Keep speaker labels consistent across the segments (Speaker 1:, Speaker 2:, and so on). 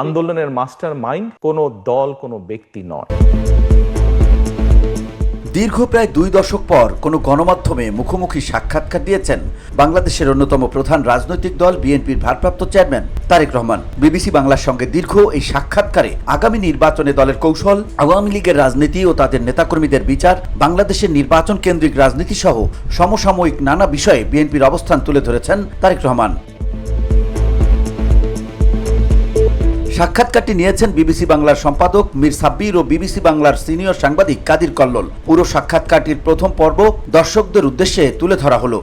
Speaker 1: আন্দোলনের master mind কোনো দল, কোনো ব্যক্তি নয়।
Speaker 2: দীর্ঘ প্রায় দুই দশক পর কোনো গণমাধ্যমে মুখোমুখি সাক্ষাৎকার দিয়েছেন বাংলাদেশের অন্যতম প্রধান রাজনৈতিক দল বিএনপির ভারপ্রাপ্ত চেয়ারম্যান তারেক রহমান। বিবিসি বাংলার সঙ্গে দীর্ঘ এই সাক্ষাৎকারে আগামী নির্বাচনে দলের কৌশল, আওয়ামী লীগের রাজনীতি ও তাদের নেতাকর্মীদের বিচার, বাংলাদেশের নির্বাচন কেন্দ্রিক রাজনীতি সহ সমসাময়িক নানা বিষয়ে বিএনপির অবস্থান তুলে ধরেছেন তারেক রহমান। সাক্ষাৎকারটি নিয়েছেন বিবিসি বাংলার সম্পাদক মীর সাব্বির ও বিবিসি বাংলার সিনিয়র সাংবাদিক কাদির কল্লোল। পুরো সাক্ষাৎকারটির প্রথম পর্ব দর্শকদের উদ্দেশ্যে তুলে ধরা হলো।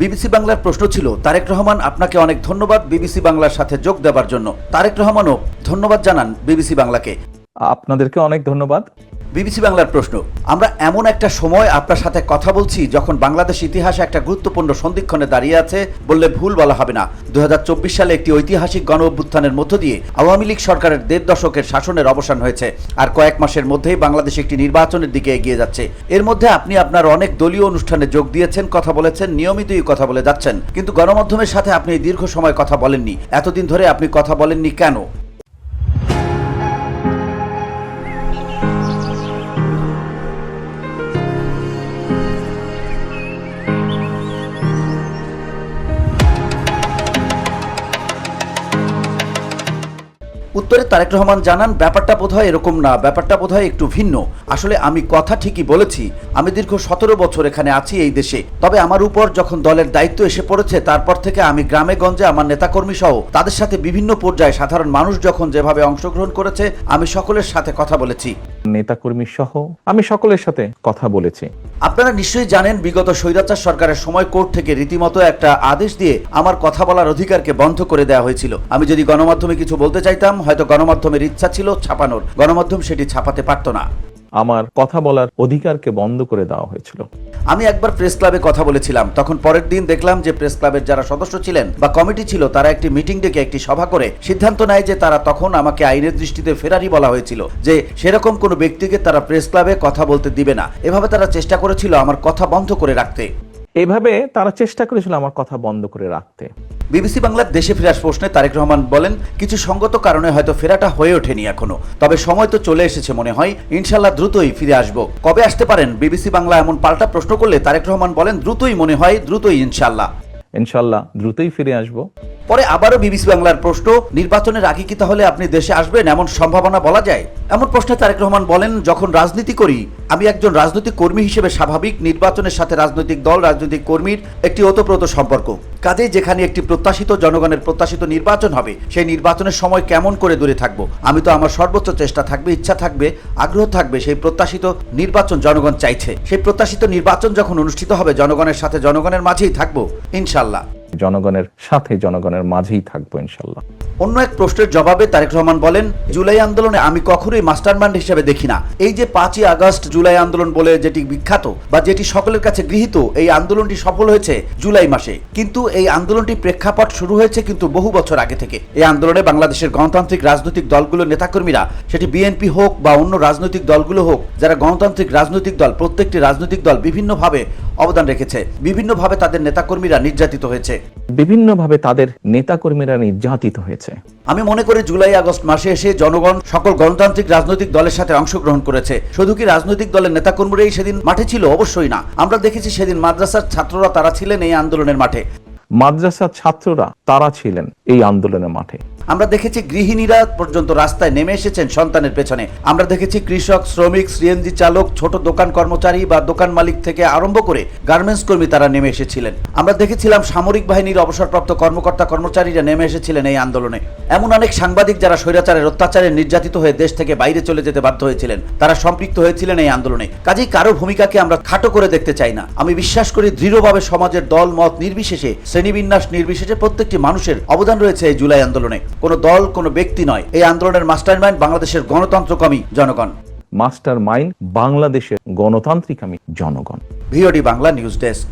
Speaker 2: বিবিসি বাংলার প্রশ্ন ছিল, তারেক রহমান, আপনাকে অনেক ধন্যবাদ বিবিসি বাংলার সাথে যোগ দেওয়ার জন্য। তারেক রহমানও ধন্যবাদ জানান বিবিসি বাংলাকে।
Speaker 1: আপনাদেরকে অনেক ধন্যবাদ।
Speaker 2: বিবিসি বাংলার প্রশ্ন, আমরা এমন একটা সময় আপনার সাথে কথা বলছি যখন বাংলাদেশ ইতিহাসে একটা গুরুত্বপূর্ণ সন্ধিক্ষণে দাঁড়িয়ে আছে বললে ভুল বলা হবে না। দু হাজার চব্বিশ সালে একটি ঐতিহাসিক গণ অভ্যুত্থানের মধ্য দিয়ে আওয়ামী লীগ সরকারের দেড় দশকের শাসনের অবসান হয়েছে আর কয়েক মাসের মধ্যেই বাংলাদেশ একটি নির্বাচনের দিকে এগিয়ে যাচ্ছে। এর মধ্যে আপনি আপনার অনেক দলীয় অনুষ্ঠানে যোগ দিয়েছেন, কথা বলেছেন, নিয়মিতই কথা বলে যাচ্ছেন। কিন্তু গণমাধ্যমের সাথে আপনি দীর্ঘ সময় কথা বলেননি। এতদিন ধরে আপনি কথা বলেননি কেন? উত্তরে তারেক রহমান জানান, ব্যাপারটা বোধহয় এরকম না, ব্যাপারটা বোধহয় একটু ভিন্ন। আসলে আমি কথা ঠিকই বলেছি, আমি দীর্ঘ সতেরো বছর এখানে আছি এই দেশে। তবে আমার উপর যখন দলের দায়িত্ব এসে পড়েছে, তারপর থেকে আমি গ্রামে, গঞ্জে আমার নেতাকর্মী সহ তাদের সাথে বিভিন্ন পর্যায়ে সাধারণ মানুষ যখন যেভাবে অংশগ্রহণ করেছে, আমি সকলের সাথে কথা বলেছি।
Speaker 1: নেতাকর্মী সহ আমি সকলের সাথে কথা বলেছি।
Speaker 2: আপনারা নিশ্চয়ই জানেন, বিগত স্বৈরাচার সরকারের সময় কোর্ট থেকে রীতিমতো একটা আদেশ দিয়ে আমার কথা বলার অধিকারকে বন্ধ করে দেওয়া হয়েছিল। আমি যদি গণমাধ্যমে কিছু বলতে চাইতাম, হয়তো গণমাধ্যমের ইচ্ছা ছিল ছাপানোর। গণমাধ্যম সেটি ছাপাতে পারত না।
Speaker 1: আমার কথা বলার অধিকারকে বন্ধ করে দেওয়া হয়েছিল।
Speaker 2: আমি একবার প্রেস ক্লাবে কথা বলেছিলাম। তখন পরের দিন দেখলাম যে প্রেস ক্লাবের যারা সদস্য ছিলেন বা কমিটি ছিল তারা একটি মিটিং ডেকে একটি সভা করে সিদ্ধান্ত নেয় যে তারা তখন আমাকে আইনের দৃষ্টিতে ফেরারি বলা হয়েছিল যে সেরকম কোনো ব্যক্তিকে তারা প্রেস ক্লাবে কথা বলতে দিবে না। এভাবে তারা চেষ্টা করেছিল আমার কথা বন্ধ করে রাখতে।
Speaker 1: এভাবে তারা চেষ্টা করেছিল আমার কথা বন্ধ করে রাখতে।
Speaker 2: বিবিসি বাংলার দেশে ফেরার প্রশ্নে তারেক রহমান বলেন, কিছু সঙ্গত কারণে হয়তো ফেরাটা হয়ে ওঠেনি এখনও। তবে সময় তো চলে এসেছে মনে হয় ইনশাল্লাহ দ্রুতই ফিরে আসব। কবে আসতে পারেন? বিবিসি বাংলা এমন পাল্টা প্রশ্ন করলে তারেক রহমান বলেন, দ্রুতই মনে হয়, দ্রুতই ইনশাল্লাহ
Speaker 1: ইনশাল্লাহ দ্রুতই ফিরে আসব।
Speaker 2: পরে আবারও বিবিসি বাংলার প্রশ্ন, নির্বাচনের আগে কি তাহলে আপনি দেশে আসবেন এমন সম্ভাবনা বলা যায়? এমন প্রশ্নে তারেক রহমান বলেন, যখন রাজনীতি করি, আমি একজন রাজনৈতিক কর্মী হিসেবে স্বাভাবিক, নির্বাচনের সাথে রাজনৈতিক দল, রাজনৈতিক কর্মীর একটি ওতপ্রোত সম্পর্ক। কাজেই যেখানে একটি প্রত্যাশিত জনগণের প্রত্যাশিত নির্বাচন হবে, সেই নির্বাচনের সময় কেমন করে দূরে থাকব? আমি তো আমার সর্বোচ্চ চেষ্টা থাকবে, ইচ্ছা থাকবে, আগ্রহ থাকবে, সেই প্রত্যাশিত নির্বাচন জনগণ চাইছে। সেই প্রত্যাশিত নির্বাচন যখন অনুষ্ঠিত হবে, জনগণের সাথে জনগণের মাঝেই থাকব, ইনশাল্লাহ।
Speaker 1: জনগণের সাথে জনগণের মাঝেই থাকব ইনশাল্লাহ।
Speaker 2: অন্য এক প্রশ্নের জবাবে তারেক রহমান বলেন, জুলাই আন্দোলনে আমি কখনোই মাস্টারমাইন্ড হিসেবে দেখি না। এই যে পাঁচই আগস্ট জুলাই আন্দোলন বলে যেটি বিখ্যাত বা যেটি সকলের কাছে গৃহীত, এই আন্দোলনটি সফল হয়েছে জুলাই মাসে। কিন্তু এই আন্দোলনটি প্রেক্ষাপট শুরু হয়েছে কিন্তু বহু বছর আগে থেকে। এই আন্দোলনে বাংলাদেশের গণতান্ত্রিক রাজনৈতিক দলগুলোর নেতাকর্মীরা, সেটি বিএনপি হোক বা অন্য রাজনৈতিক দলগুলো হোক, যারা গণতান্ত্রিক রাজনৈতিক দল, প্রত্যেকটি রাজনৈতিক দল বিভিন্নভাবে অবদান রেখেছে। বিভিন্নভাবে তাদের নেতাকর্মীরা নির্যাতিত হয়েছে।
Speaker 1: বিভিন্নভাবে তাদের নেতাকর্মীরা নির্যাতিত হয়েছে।
Speaker 2: আমি মনে করি জুলাই আগস্ট মাসে এসে জনগণ সকল গণতান্ত্রিক রাজনৈতিক দলের সাথে অংশগ্রহণ করেছে। শুধু কি রাজনৈতিক দলের নেতাকর্মীরাই সেদিন মাঠে ছিল? অবশ্যই না। আমরা দেখেছি সেদিন মাদ্রাসার ছাত্ররা তারা ছিলেন এই আন্দোলনের মাঠে।
Speaker 1: মাদ্রাসার ছাত্ররা তারা ছিলেন এই আন্দোলনের মাঠে।
Speaker 2: আমরা দেখেছি গৃহিণীরা পর্যন্ত রাস্তায় নেমে এসেছেন সন্তানের পেছনে। আমরা দেখেছি কৃষক, শ্রমিক, সিএনজি চালক, ছোট দোকান কর্মচারী বা দোকান মালিক থেকে আরম্ভ করে গার্মেন্টস কর্মী তারা নেমে এসেছিলেন। আমরা দেখেছিলাম সামরিক বাহিনীর অবসরপ্রাপ্ত কর্মকর্তা কর্মচারীরা নেমে এসেছিলেন এই আন্দোলনে। এমন অনেক সাংবাদিক যারা স্বৈরাচারের অত্যাচারে নির্যাতিত হয়ে দেশ থেকে বাইরে চলে যেতে বাধ্য হয়েছিলেন। তারা সম্পৃক্ত হয়েছিলেন এই আন্দোলনে। কাজেই কারও ভূমিকাকে আমরা খাটো করে দেখতে চাই না। আমি বিশ্বাস করি দৃঢ়ভাবে সমাজের দল, মত নির্বিশেষে, শ্রেণীবিন্যাস নির্বিশেষে প্রত্যেকটি মানুষের অবদান রয়েছে এই জুলাই আন্দোলনে। কোনো দল কোনো ব্যক্তি নয়। এই আন্দোলনের মাস্টার মাইন্ড বাংলাদেশের গণতন্ত্রকামী জনগণ।
Speaker 1: মাস্টার মাইন্ড বাংলাদেশের গণতান্ত্রিক আমি জনগণ।
Speaker 2: VOD Bangla news desk.